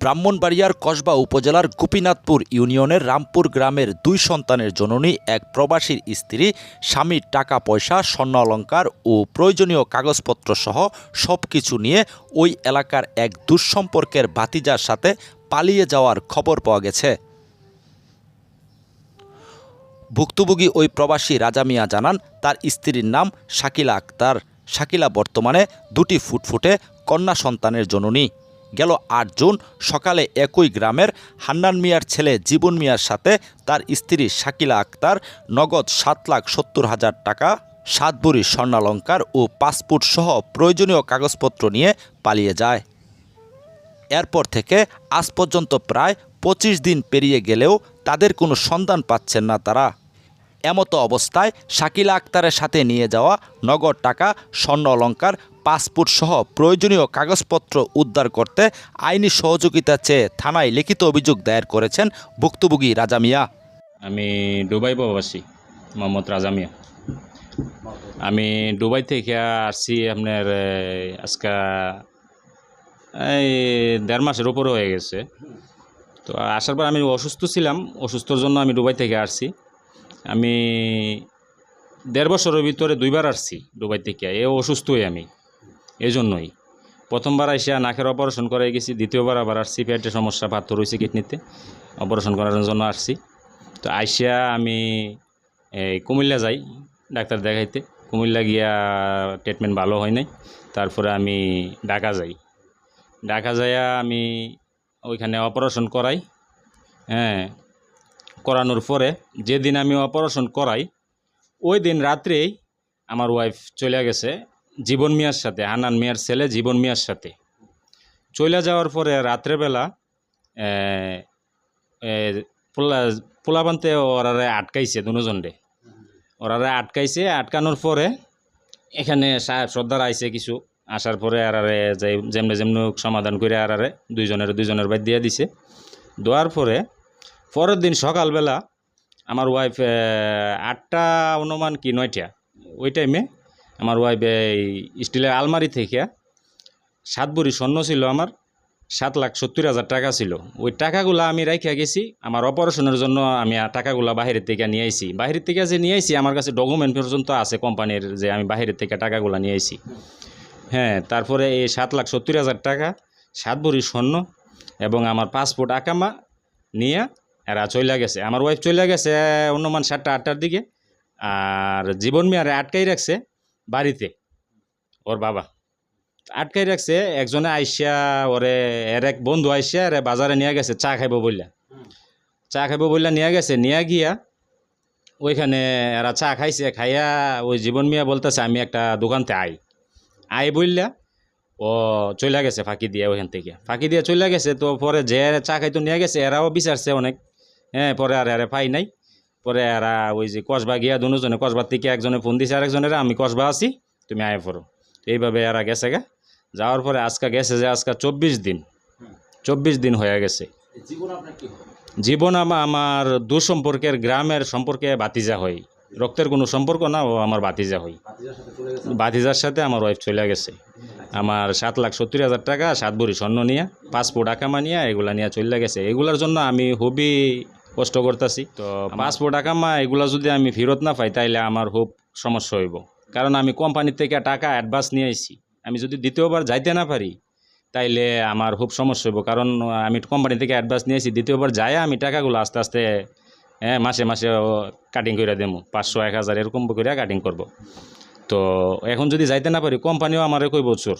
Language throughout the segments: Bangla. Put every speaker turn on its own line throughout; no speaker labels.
ব্রাহ্মণবাড়িয়ার কসবা উপজেলার গোপীনাথপুর ইউনিয়নের রামপুর গ্রামের দুই সন্তানের জননী, এক প্রবাসীর স্ত্রী, স্বামীর টাকা পয়সা স্বর্ণ অলঙ্কার ও প্রয়োজনীয় কাগজপত্র সহ সব কিছু নিয়ে ওই এলাকার এক দুঃসম্পর্কের ভাতিজার সাথে পালিয়ে যাওয়ার খবর পাওয়া গেছে। ভুক্তভোগী ওই প্রবাসী রাজা মিয়া জানান, তার স্ত্রীর নাম শাকিলা আক্তার। শাকিলা বর্তমানে দুটি ফুটফুটে কন্যা সন্তানের জননী। গেল আট জুন সকালে একই গ্রামের হান্নান মিয়ার ছেলে জীবন মিয়ার সাথে তার স্ত্রী শাকিলা আক্তার নগদ সাত লাখ সত্তর হাজার টাকা, সাত ভরি স্বর্ণালঙ্কার ও পাসপোর্ট সহ প্রয়োজনীয় কাগজপত্র নিয়ে পালিয়ে যায়। এরপর থেকে আজ পর্যন্ত প্রায় পঁচিশ দিন পেরিয়ে গেলেও তাদের কোনো সন্ধান পাচ্ছেন না তারা। এমতো অবস্থায় শাকিলা আক্তারের সাথে নিয়ে যাওয়া নগদ টাকা স্বর্ণ অলঙ্কার পাসপোর্ট সহ প্রয়োজনীয় কাগজপত্র উদ্ধার করতে আইনি সহযোগিতা চেয়ে থানায় লিখিত অভিযোগ দায়ের করেছেন ভুক্তভোগী রাজা মিয়া।
আমি দুবাই প্রবাসী, মোহাম্মদ রাজা মিয়া। আমি দুবাই থেকে আসছি আপনার আজকে, এই দেড় মাসের উপরে হয়ে গেছে। তো আসার পর আমি অসুস্থ ছিলাম, অসুস্থর জন্য আমি দুবাই থেকে আসছি। আমি দেড় বছরের ভিতরে দুইবার আসছি দুবাই থেকে, এ অসুস্থই আমি। এই জন্যই প্রথমবার আইসা নাকের অপারেশন করে গেছি, দ্বিতীয়বার আবার আসছি পেটের সমস্যা পাথর রয়েছে কিডনিতে। অপারেশন করার জন্য আসছি। তো আইসা আমি এই কুমিল্লা যাই ডাক্তার দেখাইতে। কুমিল্লা গিয়া ট্রিটমেন্ট ভালো হয় নাই। তারপরে আমি ঢাকা যাই। ঢাকা যাইয়া আমি ওইখানে অপারেশন করাই হ্যাঁ করানোর পরে যেদিন আমি অপারেশন করাই, ওই দিন রাত্রেই আমার ওয়াইফ চলে গেছে জীবন মিয়ার সাথে, হানান মিয়ার ছেলে জীবন মিয়ার সাথে। চলে যাওয়ার পরে রাত্রেবেলা পোলা, পোলাবান্তে ওরারে আটকাইছে দুজনরে। ওরারে আটকাইছে, আটকানোর পরে এখানে সর্দার আইছে কিছু। আসার পরে আরারে যাই যেমনে যেমনি সমাধান করে আরারে দুইজনের দুইজনের বাদ দিয়ে দিছে। দেওয়ার পরে পরের দিন সকালবেলা আমার ওয়াইফ আটটা অনুমান কি নয়টা, ওই টাইমে আমার ওয়াইফ এই স্টিলের আলমারি থেকে সাত ভরি স্বর্ণ ছিল আমার, সাত লাখ সত্তর হাজার টাকা ছিল। ওই টাকাগুলো আমি রাখিয়া গেছি, আমার অপারেশনের জন্য আমি টাকাগুলো বাহিরের থেকে নিয়ে আইছি। বাহিরের থেকে যে নিয়ে আইছি, আমার কাছে ডকুমেন্ট পর্যন্ত আছে কোম্পানির যে আমি বাহিরের থেকে টাকাগুলো নিয়ে আইছি। হ্যাঁ তারপরে এই সাত লাখ সত্তর হাজার টাকা, সাত ভরি স্বর্ণ এবং আমার পাসপোর্ট আকামা নিয়ে এরা চলে গেছে। আমার ওয়াইফ চলে গেছে অনুমান সাতটা আটটার দিকে। আর জীবন মেয়ারে আটকাই রাখছে। বাড়িতে, ওর বাবা। আটকাই রাখছে, একজনে আইসা ওরে, এর এক বন্ধু আইসা এর বাজারে নিয়ে গেছে, চা খাইব বললা চা খাইব বললা নিয়ে গেছে, নিয়ে গিয়া ওইখানে এরা চা খাইছে, খাইয়া ওই জীবন মিয়া বলতেছে, আমি একটা দোকানতে আই। আই বললা ও চলে গেছে ফাঁকি দিয়ে ওইখান থেকে। ফাঁকি দিয়ে চলে গেছে, তো পরে যে চা খাইতো নিয়ে গেছে, এরাও বিচারছে অনেক। হ্যাঁ পরে আর এরা পাই নাই। পরে এরা ওই যে কসবা গিয়া দুজনে কসবার থেকে একজনে ফোন দিছে আরেকজনের আমি কসবা আছি তুমি আয় পড়ো। এইভাবে এরা গেছে গা। যাওয়ার পরে আজকে গেছে যে আজকে চব্বিশ দিন চব্বিশ দিন হয়ে গেছে।
জীবন
আমা- আমার দুঃসম্পর্কের গ্রামের সম্পর্কে বাতিজা হয় রক্তের কোনো সম্পর্ক না ও আমার বাতিজা হয় বাতিজার সাথে আমার ওয়াইফ চলে গেছে। আমার সাত লাখ সত্তর হাজার টাকা সাত ভরি স্বর্ণ নিয়ে পাসপোর্ট আকামা নিয়ে এগুলা নিয়ে চলে গেছে। এগুলার জন্য আমি খুবই কষ্ট করতেছি। তো পাসপোর্ট আকামা এগুলা যদি আমি ফেরত না পাই তাইলে আমার খুব সমস্যা হইব। কারণ আমি কোম্পানির থেকে টাকা অ্যাডভান্স নিয়ে আইছি। আমি যদি দ্বিতীয়বার যাইতে না পারি তাইলে আমার খুব সমস্যা হইব। কারণ আমি কোম্পানি থেকে অ্যাডভান্স নিয়ে নিয়েছি দ্বিতীয়বার যায় আমি টাকাগুলো আস্তে আস্তে হ্যাঁ মাসে মাসে কাটিং করে দেবো পাঁচশো এক হাজার এরকম করে কাটিং করব। তো এখন যদি যাইতে না পারি কোম্পানিও আমারে কইব বছর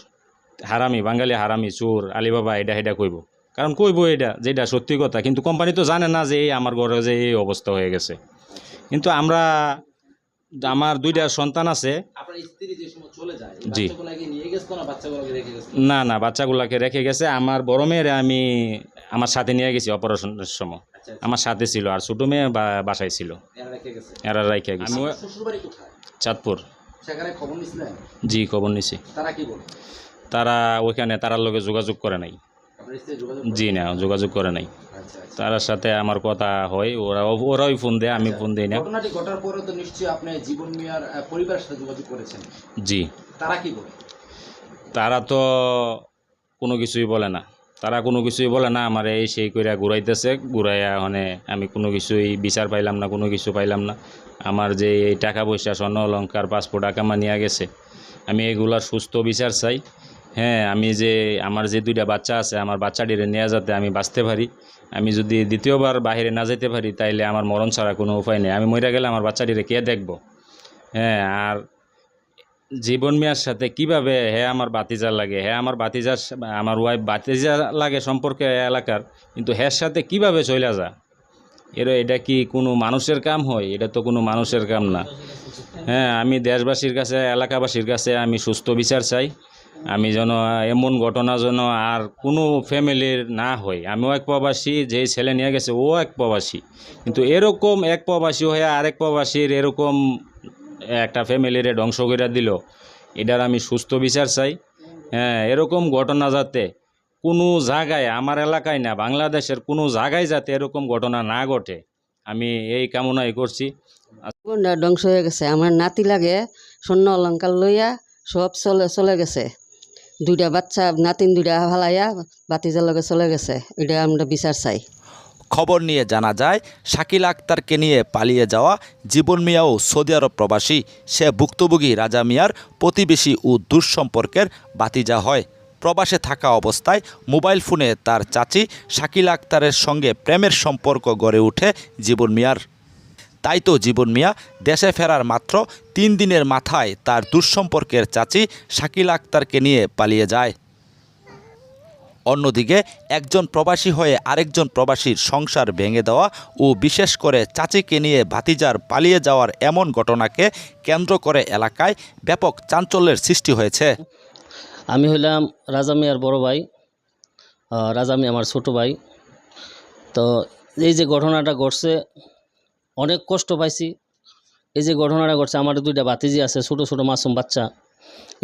হারামি বাঙালি হারামি চোর আলিবাবা এটা এটা কইব। কারণ কইব এটা যেটা সত্যি কথা। কিন্তু কোম্পানি তো জানে না যে এই আমার ঘরে যে এই অবস্থা হয়ে গেছে। কিন্তু আমরা আমার দুইটা সন্তান আছে।
যে
জি।
না
না বাচ্চাগুলাকে রেখে গেছে। আমার বড় মেয়ের আমি আমার সাথে নিয়ে গেছি অপারেশনের সময়।
আচ্ছা
আমার সাথে ছিল আর ছোটো মেয়ে বা- বাসায় ছিল।
এরা রেখে গেছে?
চাঁদপুর। জি খবর নিছি।
তারা কি
তারা ওইখানে তারার লগে যোগাযোগ করে নাই। জি না যোগাযোগ করে নাই।
আচ্ছা আচ্ছা।
তার সাথে আমার কথা হয় ওরা ওরাই ফোন দেয় আমি ফোন দিই না।
ঘটনাটি ঘটার পরে তো নিশ্চয়ই আপনি জীবন মিয়ার পরিবারের সাথে যোগাযোগ করেছেন।
জি।
তারা কি বলে?
তারা তো কোনো কিছুই বলে না। তারা কোনো কিছুই বলে না আমার এই সেই কইরা ঘুরাইতেছে ঘুরাইয়া মানে আমি কোনো কিছুই বিচার পাইলাম না কোনো কিছু পাইলাম না। আমার যে এই টাকা পয়সা স্বর্ণ অলঙ্কার পাসপোর্ট আকামা নিয়ে গেছে। আমি এগুলার সুস্থ বিচার চাই। হ্যাঁ আমি যে আমার যে দুইটা বাচ্চা আছে, আমার বাচ্চাটিরে নিয়ে যাতে আমি বাঁচতে পারি, আমি যদি দ্বিতীয়বার বাইরে না যেতে পারি, তাইলে আমার মরণ ছাড়া কোনো উপায় নেই। আমি মরে গেলে আমার বাচ্চাটিরে কে দেখব? হ্যাঁ আর জীবন মিয়ার সাথে কীভাবে হে আমার বাতিজা লাগে? হে আমার বাতিজার আমার ওয়াইফ বাতিজা লাগে সম্পর্কে এলাকার, কিন্তু হের সাথে কীভাবে চলে যা? এর, এটা কি কোনো মানুষের কাম হয়? এটা তো কোনো মানুষের কাম না। হ্যাঁ আমি দেশবাসীর কাছে, এলাকাবাসীর কাছে আমি সুস্থ বিচার চাই। আমি যেন, এমন ঘটনা যেন আর কোনো ফ্যামিলির না হয়। আমিও এক প্রবাসী, যে ছেলে নিয়ে গেছে, ও এক প্রবাসী। কিন্তু এরকম এক প্রবাসী হয়ে আরেক প্রবাসীর এরকম একটা ফ্যামিলিরে ধ্বংস করে দিল, এটার আমি সুস্থ বিচার চাই। হ্যাঁ এরকম ঘটনা যাতে কোনো জায়গায়, আমার এলাকায় না, বাংলাদেশের কোনো জায়গায় যাতে এরকম ঘটনা না ঘটে, আমি এই কামনাই করছি।
ধ্বংস হয়ে গেছে। আমার নাতি লাগে স্বর্ণ অলঙ্কার লইয়া সব চলে চলে গেছে। দুইটা বাচ্চা, নাতিন দুইটা ফালাইয়া বাতিজার লগে চলে গেছে। এটা আমরা বিচার চাই।
খবর নিয়ে জানা যায়, শাকিল আক্তারকে নিয়ে পালিয়ে যাওয়া জীবন মিয়াও সৌদি আরব প্রবাসী। সে ভুক্তভোগী রাজা মিয়ার প্রতিবেশী ও দুঃসম্পর্কের বাতিজা হয়। প্রবাসে থাকা অবস্থায় মোবাইল ফোনে তার চাচি শাকিল আক্তারের সঙ্গে প্রেমের সম্পর্ক গড়ে ওঠে জীবন মিয়ার। তাই তো, জীবন মিয়া, দেশে ফেরার মাত্র তিন দিনের মাথায় তার দুঃসম্পর্কের চাচি শাকিল আক্তারকে নিয়ে পালিয়ে যায়। অন্যদিকে একজন প্রবাসী হয়ে আরেকজন প্রবাসীর সংসার ভেঙে দেওয়া ও বিশেষ করে চাচিকে নিয়ে ভাতিজার পালিয়ে যাওয়ার এমন ঘটনাকে কেন্দ্র করে এলাকায় ব্যাপক চাঞ্চল্যের সৃষ্টি হয়েছে।
আমি হইলাম রাজা মিয়ার বড় ভাই রাজা মিয়া আমার ছোট ভাই। তো এই যে ঘটনাটা ঘটছে অনেক কষ্ট পাইছি। এই যে ঘটনাটা ঘটছে, আমার দুইটা বাতিজি আছে, ছোট ছোট মাসুম বাচ্চা।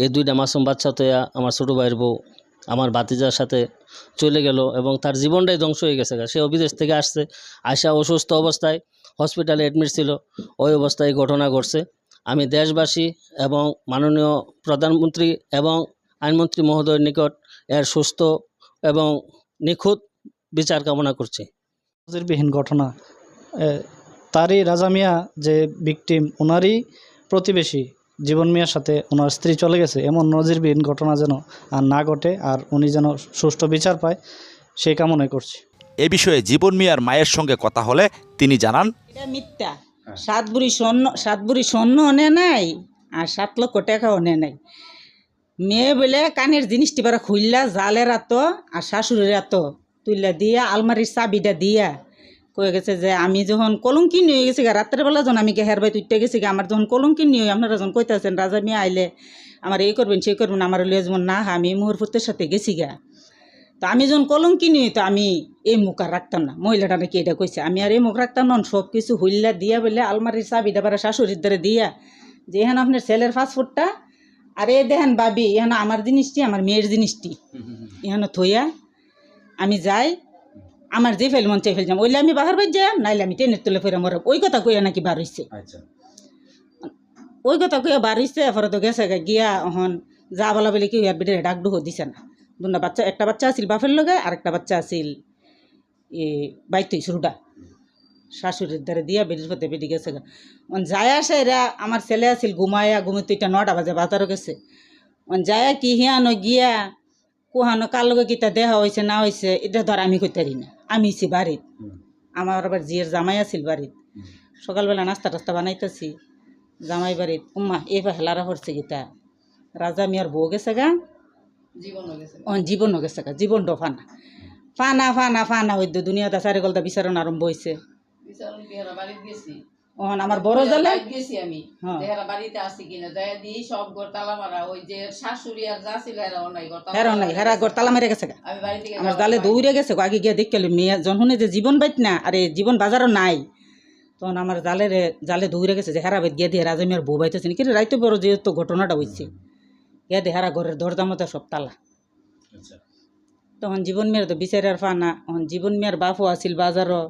এই দুইটা মাসুম বাচ্চা তো আমার ছোটো ভাইয়ের বউ। আমার বাতিজার সাথে চলে গেল এবং তার জীবনটাই ধ্বংস হয়ে গেছে। সে বিদেশ থেকে আসছে আসা অসুস্থ অবস্থায় হসপিটালে অ্যাডমিট ছিল। ওই অবস্থায় ঘটনা ঘটছে। আমি দেশবাসী এবং মাননীয় প্রধানমন্ত্রী এবং আইনমন্ত্রী মহোদয়ের নিকট এর সুস্থ এবং নিখুঁত বিচার কামনা করছি।
নজিরবিহীন ঘটনা তারই রাজা মিয়া যে ভিকটিম ওনারই প্রতিবেশী জীবন মিয়ার সাথে ওনার স্ত্রী চলে গেছে। এমন নজিরবিহীন ঘটনা যেন আর না ঘটে আর উনি যেন সুষ্ঠু বিচার পায় সেই কামনাই করছি।
এ বিষয়ে জীবন মিয়ার মায়ের সঙ্গে কথা হলে তিনি জানান
এটা মিথ্যা। সাত বুড়ি স্বর্ণ সাত বুড়ি স্বর্ণ নে নাই আর সাত লক্ষ টাকাও অনে নাই। মেয়ে বলে কানের জিনিসটি পারা খুললা জালের আতো আর শাশুড়ির আতো তুইলা দিয়া আলমারির চাবিটা দিয়া। কয়ে গেছে যে আমি যখন কলঙ্কি নিয়ে গেছি গা রাত্রের বেলা যখন আমি হের ভাই তুইতে গেছি গা আমার যখন কলঙ্কি নিয়ে আপনারা যখন কইতেছেন রাজা মেয়ে আইলে আমার এই করবেন সেই করবেন আমার লিয়ে যেমন না আমি মুহূর্তের সাথে গেছি গা। তো আমি যখন কলঙ্কি নিই তো আমি এই মুখ আর রাখতাম না। মহিলাটা নাকি এটা কইছে আমি আর এই মুখ রাখতাম না সব কিছু হইলা দিয়া বলে আলমারির চাবিটা পারে শাশুড়ির দ্বারা দিয়া যে এখানে আপনার ছেলের ফাস্টফুডটা আর এ দেখেন বাবি এখানে আমার জিনিসটি আমার মেয়ের জিনিসটি এখানে থইয়া আমি যাই আমার যে ফেল মন চাই ফেল যাম। ওইলে আমি বাহার বাই যাই নাইলে আমি ট্রেনের তুলে ফেরা মরব। ওই কথা কইয়া নাকি বার হইছে। ওই কথা কইয়া বার হইছে এরপরে তো গেছে গা গিয়া এখন যা বলা বলে কি ইয়ার বিটে ডাক ডুহ দিছে না। দুটা বাচ্চা একটা বাচ্চা আছিল বাপের লগে আর একটা বাচ্চা আছিল এ বাইতই শুরুটা শাশুড়ির দ্বারা দিয়া বেরির পথে বেরিয়ে গেছে গা। যায় আসে এরা আমার ছেলে আছিল ঘুমায়া ঘুমিতে এটা নটা বাজে বাজারও গেছে। অন যায় কি হিয়ানো গিয়া কুহানো কার লগে কিতা দেহা হয়েছে না হয়েছে এটা ধর আমি কইতারি না। আমি ছি বাড়ির আমার আবার জিয়ের জামাই আছিল বাড়ির সকালবেলা নাস্তা টাস্তা বানাইতেছি। জামাই বাড়ির উম্মা এবার হেলারা হরছে গীতা। রাজা মিয়ার বউ গেছে গা? অন জীবন গেছে গা জীবন ডফানা। ফানা ফানা ফানা হইতো দুনিয়াতে চারি গলতা বিচারণ আরম্ভ হয়েছে অহন আমার বড় জালে?
গেছি আমি। বাড়িতে আসি কিনা যাই দিই সব ঘর মারা ওই যে শাশুড়ি আর যা ছিল এরাও নাই ঘর তালা
হেরা নাই হেরা গড় মেরে গেছে
আমি বাড়ি
আমার জালে
সময়-
দৌড়ে গেছে আগে গিয়ে দেখতে এলো মেয়ে যখনই যে জীবন বাইত না আরে জীবন বাজারও নাই। তখন আমার জালে রে জালে দৌড়ে গেছে যে হেরা বাইত গিয়ে দিয়ে রাজা মেয়ের বউ বাইতেছে নাকি? রাইতে বড় যেহেতু ঘটনাটা হয়েছে গিয়ে দিয়ে হেরা ঘরের দরজা মতো সব তালা। তখন জীবন মেয়ের তো বিচারের ফানা তখন জীবন মেয়ের বাপও আছিল বাজারও।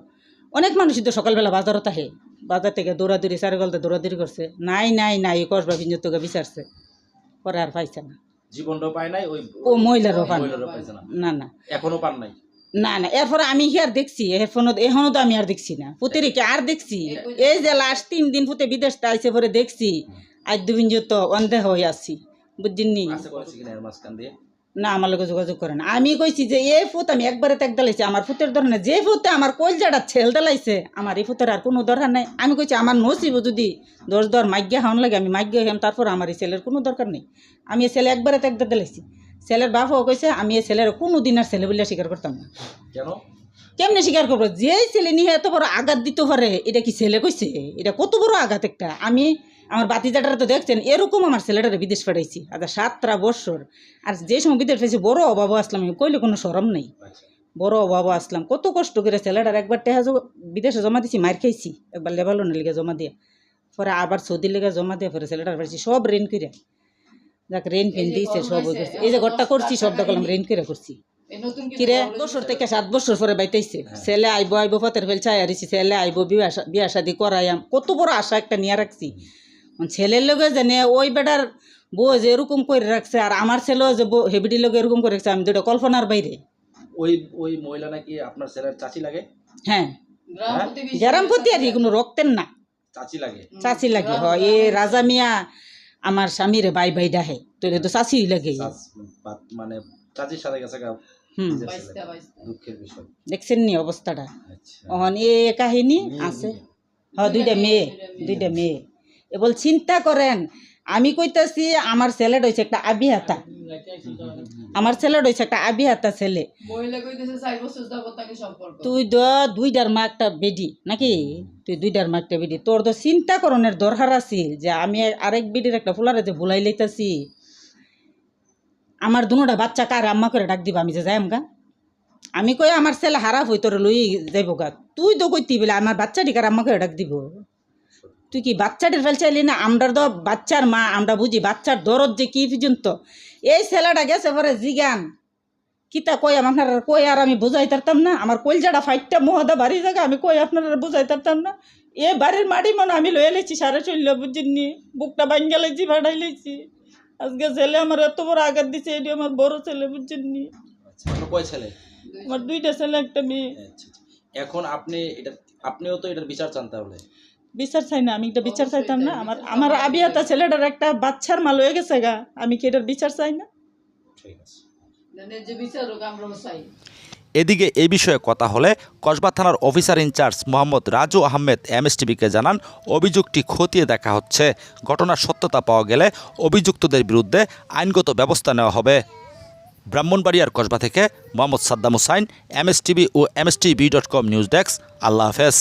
অনেক মানুষই তো সকালবেলা বাজারও তাহে। বাজার থেকে দৌড়াদৌড়ি চারে গলতে দৌড়াদৌড়ি করছে। নাই নাই নাই কসবা বিঞ্জত তোকে বিচারছে। পরে আর পাইছে না।
জীবনটাও পায় নাই ওই
ও মহিলারও পান
না।
না। না
এখনও পান নাই?
না না এরপরে আমি আর দেখছি? এরপর এখনও তো আমি আর দেখছি না। পুতেরিকা আর দেখছি? এই যে লাস্ট তিন দিন পুতে বিদেশ আইসে পরে দেখছি। আজ দুদিন তো অন্ধে হয়ে আসছি বুঝছেননি
আছে
না আমার লোক যোগাযোগ করে না। আমি কইছি যে এই ফুত আমি একবারে ত্যাগ দিলাইছি আমার ফুতের ধরনের যে ফুতে আমার কলজাটা ছেল দিলাইছে আমার এই ফুতের আর কোনো দরকার নাই। আমি কইছি আমার নসিব যদি দশ দর মাগ্যা হাওন লাগে আমি মাগ্যা হইম তারপর আমার এই ছেলের কোনো দরকার নেই। আমি এই ছেলে একবারে ত্যাগ দিলাইছি ছেলের বাপও কইছে আমি এই ছেলের কোনো দিন আর ছেলে বলে স্বীকার করতাম না।
কেন?
কেমনে স্বীকার করব? যে ছেলে নিয়ে এত বড় আঘাত দিতে পারে এটা কি ছেলে কইছে? এটা কত বড় আঘাত একটা? আমি আমার বাতিজাটারা তো দেখছেন এরকম আমার ছেলেটারে বিদেশ পাঠাইছি আচ্ছা সাতটা বছর। আর যে সময় বিদেশ পাইছি বড় অভাবও আসলাম আমি কইলে কোনো সরম নেই।
আচ্ছা।
বড় অভাবও আসলাম কত কষ্ট করে ছেলেটার একবার টেহা বিদেশে জমা দিছি মার খাইছি একবার লেবালনের লিগে জমা দিয়ে। পরে আবার সৌদির লিগে জমা দিয়ে পরে ছেলেটার পাইছি সব রেন করে যাক রেন ফেন দিয়েছে সব ওই করছে। এই যে ঘরটা করছি সবটা করলাম রেন করে করছি।
এই নতুন
কিরে বছর থেকে সাত বছর পরে বাইতেছে ছেলে আইবো আইবো পথের ফেল চাই আরিছি ছেলে আইবো বিয়া শাদি করাইয়াম কত বড় আশা একটা নিয়ে রাখছি। ছেলের লগে জানে ওই বেটার বউ যে এরকম করে রাখছে আর আমার ছেলেও যে বউ হেবিটির লগে এরকম করে রাখছে আমি দুটো কল্পনার বাইরে।
ওই ওই মহিলা নাকি আপনার ছেলের চাচি লাগে?
হ্যাঁ।
গ্রাম
আর কোনো রক্তের না।
চাচি লাগে?
চাচি লাগে হয়। এ রাজা মিয়া আমার স্বামীরে বাই বাই ডাহে। তোর তো চাচি লাগে।
মানে চাচির সাথে গেছে
দেখছেন নি অবস্থাটা?
আচ্ছা।
অহন এ কাহিনী আছে? হ্যাঁ দুইটা মেয়ে। দুইটা মেয়ে। এ বল চিন্তা করেন। আমি কইতাছি আমার ছেলেটা হয়েছে একটা আমার হয়েছে একটা আবিহাতা ছেলে।
চার বছর যাবত তাকে সম্পর্ক।
তুই তো দুইটার মা একটা বেডি নাকি? তুই দুইটার মা একটা বেডি। তোর তো চিন্তা করণের দরকার আছিল যে আমি আরেক বেডির একটা ফুলারে যে ভুলাই লইতাছি। আমার দুনোটা বাচ্চা কার আম্মা করে ডাক দিবা আমি যে যাই আমগা আমি কই আমার ছেলে হারাপ হই তোর লই যাইব গা। তুই তো কইতি বলে আমার বাচ্চাটি কার আম্মা করে ডাক দিব? তুই কি বাচ্চাটির ফেল চাইলি না? আমরা তো বাচ্চার মা আমরা বুঝি বাচ্চার দরদ যে কি পর্যন্ত। এই ছেলেটা গেছে পরে জিগান। কিতা কই আপনার কই আর আমি বুঝাই পারতাম না? আমার কলজাটা ফাইটটা মহদা বাড়ি জায়গা আমি কই আপনার বুঝাই পারতাম না? এ বাড়ির মাটি মনে আমি লয়ে লেছি সাড়ে চলল বুঝিনি বুকটা ভাঙ্গা লেছি ভাড়াই লেছি আজকে ছেলে আমার এত বড় আঘাত দিছে এটি আমার বড় ছেলে বুঝিনি
আচ্ছা কয় ছেলে?
আমার দুইটা ছেলে একটা মেয়ে।
আচ্ছা আচ্ছা। এখন আপনি এটা আপনিও তো এটার বিচার চান তাহলে?
বিচার চাই না আমি এটা বিচার চাইতাম না। আমার আমার আবিয়াতা ছেলেটার একটা বাচ্চার মাল হয়ে গেছে গা। আমি কি এটার বিচার চাই না?
এদিকে এই বিষয়ে কথা হলে কসবা থানার officer in charge Mohammad Raju Ahmed এমএসটিভিকে জানান অভিযোগটি খতিয়ে দেখা হচ্ছে। ঘটনার সত্যতা পাওয়া গেলে অভিযুক্তদের বিরুদ্ধে আইনগত ব্যবস্থা নেওয়া হবে। ব্রাহ্মণবাড়িয়ার কসবা থেকে মোহাম্মদ সাদ্দাম হুসাইন এমএসটিভি ও MSTV dot com news desk. Allah হাফেজ।